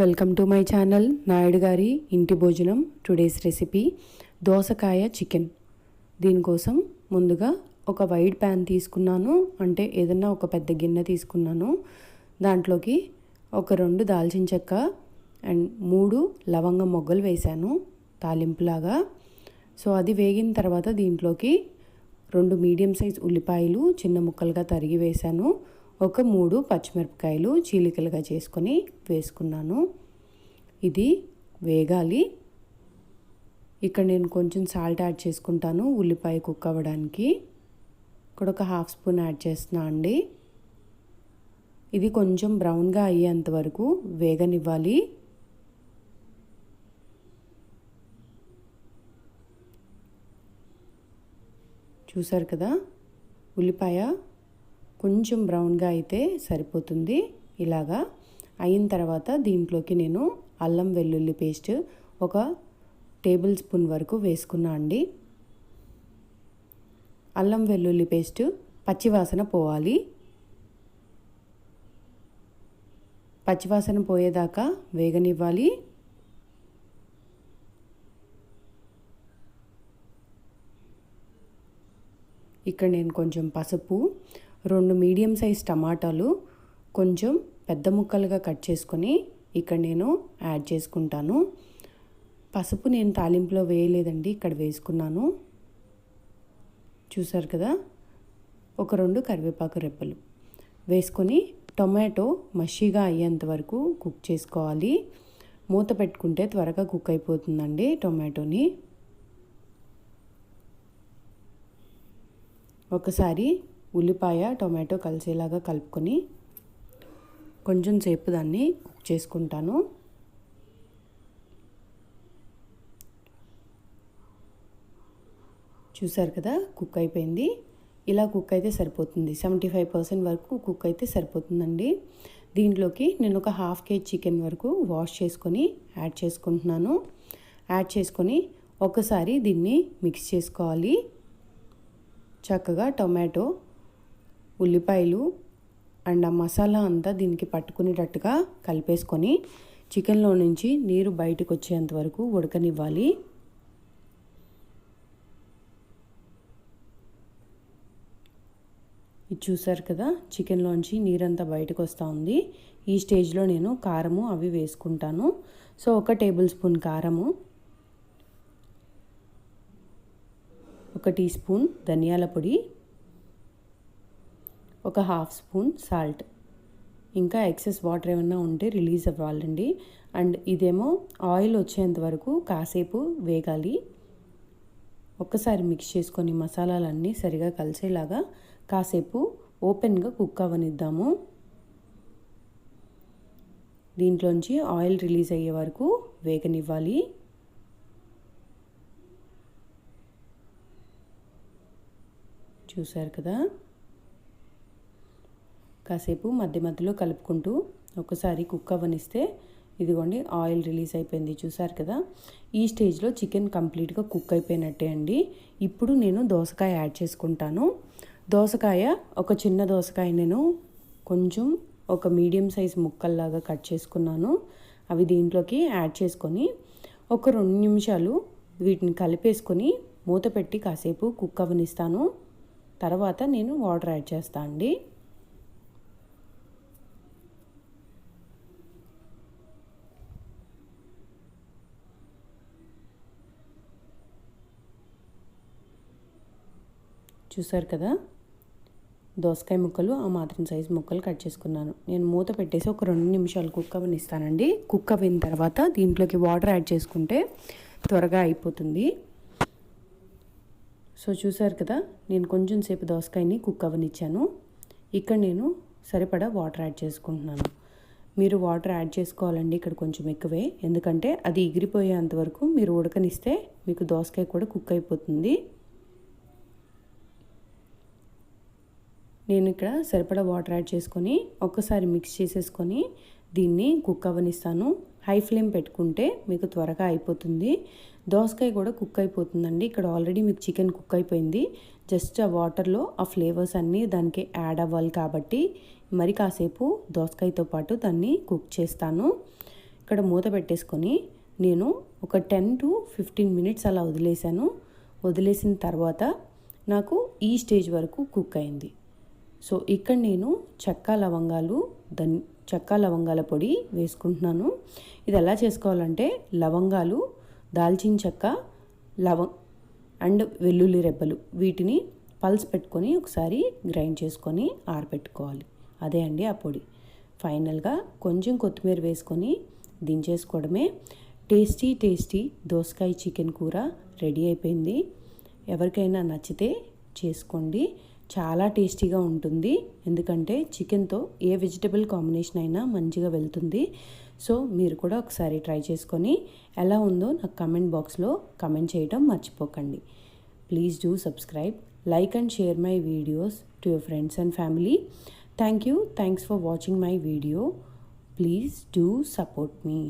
Welcome to my channel Naidu garu ఇంటి భోజనం today's recipe దోసకాయ చికెన్ దీనికోసం ముందుగా ఒక వైడ్ ప్యాన్ తీసుకున్నాను అంటే ఏదన్నా ఒక పెద్ద గిన్నె తీసుకున్నాను. దాంట్లోకి ఒక రెండు దాల్చిన చెక్క అండ్ మూడు లవంగ మొగ్గలు వేశాను తాలింపులాగా. సో అది వేగిన తర్వాత దీంట్లోకి రెండు మీడియం సైజ్ ఉల్లిపాయలు చిన్న ముక్కలుగా తరిగి వేశాను. ఒక మూడు పచ్చిమిరపకాయలు చీలికలుగా చేసుకొని వేసుకున్నాను. ఇది వేగాలి. ఇక్కడ నేను కొంచెం సాల్ట్ యాడ్ చేసుకుంటాను ఉల్లిపాయ కుక్ అవ్వడానికి. ఇక్కడ ఒక హాఫ్ స్పూన్ యాడ్ చేస్తున్నా అండి. ఇది కొంచెం బ్రౌన్గా అయ్యేంత వరకు వేగనివ్వాలి. చూసారు కదా? ఉల్లిపాయ కొంచెం బ్రౌన్గా అయితే సరిపోతుంది. ఇలాగా అయిన తర్వాత దీంట్లోకి నేను అల్లం వెల్లుల్లి పేస్ట్ ఒక టేబుల్ స్పూన్ వరకు వేసుకున్నా అండి. అల్లం వెల్లుల్లి పేస్ట్ పచ్చివాసన పోవాలి. పచ్చివాసన పోయేదాకా వేగనివ్వాలి. ఇక్కడ నేను కొంచెం పసుపు రెండు మీడియం సైజ్ టమాటాలు కొంచెం పెద్ద ముక్కలుగా కట్ చేసుకొని ఇక్కడ నేను యాడ్ చేసుకుంటాను. పసుపు నేను తాలింపులో వేయలేదండి ఇక్కడ వేసుకున్నాను. చూసారు కదా? ఒక రెండు కరివేపాకు రెప్పలు వేసుకొని టొమాటో మషిగా అయ్యేంత వరకు కుక్ చేసుకోవాలి. మూత పెట్టుకుంటే త్వరగా కుక్ అయిపోతుందండి టొమాటోని. ఒకసారి ఉల్లిపాయ టొమాటో కలిసేలాగా కలుపుకొని కొంచెం సేపు దాన్ని కుక్ చేసుకుంటాను. చూసారు కదా కుక్ అయిపోయింది. ఇలా కుక్ అయితే సరిపోతుంది. సెవెంటీ ఫైవ్ పర్సెంట్ వరకు కుక్ అయితే సరిపోతుందండి. దీంట్లోకి నేను ఒక హాఫ్ కేజీ చికెన్ వరకు వాష్ చేసుకొని యాడ్ చేసుకుంటున్నాను. యాడ్ చేసుకొని ఒకసారి దీన్ని మిక్స్ చేసుకోవాలి. చక్కగా టొమాటో ఉల్లిపాయలు అండ్ ఆ మసాలా అంతా దీనికి పట్టుకునేటట్టుగా కలిపేసుకొని చికెన్లో నుంచి నీరు బయటకు వచ్చేంత వరకు ఉడకనివ్వాలి. ఇది చూసారు కదా చికెన్లోంచి నీరంతా బయటకు వస్తూ ఉంది. ఈ స్టేజ్లో నేను కారము అవి వేసుకుంటాను. సో ఒక టేబుల్ స్పూన్ కారము ఒక టీ స్పూన్ ధనియాల పొడి ఒక హాఫ్ స్పూన్ సాల్ట్. ఇంకా ఎక్సెస్ వాటర్ ఏమన్నా ఉంటే రిలీజ్ అవ్వాలండి. అండ్ ఇదేమో ఆయిల్ వచ్చేంత వరకు కాసేపు వేగాలి. ఒక్కసారి మిక్స్ చేసుకొని మసాలాలన్నీ సరిగా కలిసేలాగా కాసేపు ఓపెన్గా కుక్ అవ్వనిద్దాము దీంట్లోంచి ఆయిల్ రిలీజ్ అయ్యే వరకు వేగనివ్వాలి. చూసారు కదా? కాసేపు మధ్య మధ్యలో కలుపుకుంటూ ఒకసారి కుక్ అవ్వనిస్తే ఇదిగోండి ఆయిల్ రిలీజ్ అయిపోయింది. చూసారు కదా? ఈ స్టేజ్లో చికెన్ కంప్లీట్గా కుక్ అయిపోయినట్టే అండి. ఇప్పుడు నేను దోసకాయ యాడ్ చేసుకుంటాను. దోసకాయ ఒక చిన్న దోసకాయ నేను కొంచెం ఒక మీడియం సైజ్ ముక్కల్లాగా కట్ చేసుకున్నాను. అవి దీంట్లోకి యాడ్ చేసుకొని ఒక రెండు నిమిషాలు వీటిని కలిపేసుకొని మూత పెట్టి కాసేపు కుక్ అవ్వనిస్తాను. తర్వాత నేను వాటర్ యాడ్ చేస్తాను అండి. చూసారు కదా? దోసకాయ ముక్కలు ఆ మాత్రం సైజు ముక్కలు కట్ చేసుకున్నాను. నేను మూత పెట్టేసి ఒక రెండు నిమిషాలు కుక్ అవ్వనిస్తానండి కుక్ అయిన తర్వాత దీంట్లోకి వాటర్ యాడ్ చేసుకుంటే త్వరగా అయిపోతుంది. సో చూసారు కదా? నేను కొంచెం సేపు దోసకాయని కుక్ అవ్వనిచ్చాను ఇక్కడ నేను సరిపడా వాటర్ యాడ్ చేసుకుంటున్నాను. మీరు వాటర్ యాడ్ చేసుకోవాలండి ఇక్కడ కొంచెం ఎక్కువే. ఎందుకంటే అది ఎగిరిపోయేంత వరకు మీరు ఉడకనిస్తే మీకు దోసకాయ కూడా కుక్ అయిపోతుంది. నేను ఇక్కడ సరిపడా వాటర్ యాడ్ చేసుకొని ఒక్కసారి మిక్స్ చేసేసుకొని దీన్ని కుక్ అవ్వనిస్తాను హై ఫ్లేమ్ పెట్టుకుంటే మీకు త్వరగా అయిపోతుంది. దోసకాయ కూడా కుక్ అయిపోతుందండి. ఇక్కడ ఆల్రెడీ మీకు చికెన్ కుక్ అయిపోయింది. జస్ట్ ఆ వాటర్లో ఆ ఫ్లేవర్స్ అన్నీ దానికి యాడ్ అవ్వాలి కాబట్టి మరి కాసేపు దోసకాయతో పాటు దాన్ని కుక్ చేస్తాను. ఇక్కడ ఇక్కడ మూత పెట్టేసుకొని నేను ఒక టెన్ టు ఫిఫ్టీన్ మినిట్స్ అలా వదిలేశాను. వదిలేసిన తర్వాత నాకు ఈ స్టేజ్ వరకు కుక్ అయింది. సో ఇక్కడ నేను చెక్క లవంగాలు దన్ చెక్క లవంగాల పొడి వేసుకుంటున్నాను. ఇది ఎలా చేసుకోవాలంటే లవంగాలు దాల్చిన చెక్క లవం అండ్ వెల్లుల్లి రెబ్బలు వీటిని పల్స్ పెట్టుకొని ఒకసారి గ్రైండ్ చేసుకొని ఆరబెట్టుకోవాలి అదే అండి ఆ పొడి. ఫైనల్గా కొంచెం కొత్తిమీర వేసుకొని దించేసుకోవడమే. టేస్టీ టేస్టీ దోసకాయ చికెన్ కూర రెడీ అయిపోయింది. ఎవరికైనా నచ్చితే చేసుకోండి. చాలా టేస్టీగా ఉంటుంది. ఎందుకంటే చికెన్తో ఏ వెజిటబుల్ కాంబినేషన్ అయినా మంచిగా వెళ్తుంది. సో మీరు కూడా ఒకసారి ట్రై చేసుకొని ఎలా ఉందో నాకు కమెంట్ బాక్స్లో కమెంట్ చేయడం మర్చిపోకండి. Please do subscribe like and share my videos to your friends and family. Thank you. Thanks for watching my video. Please do support me.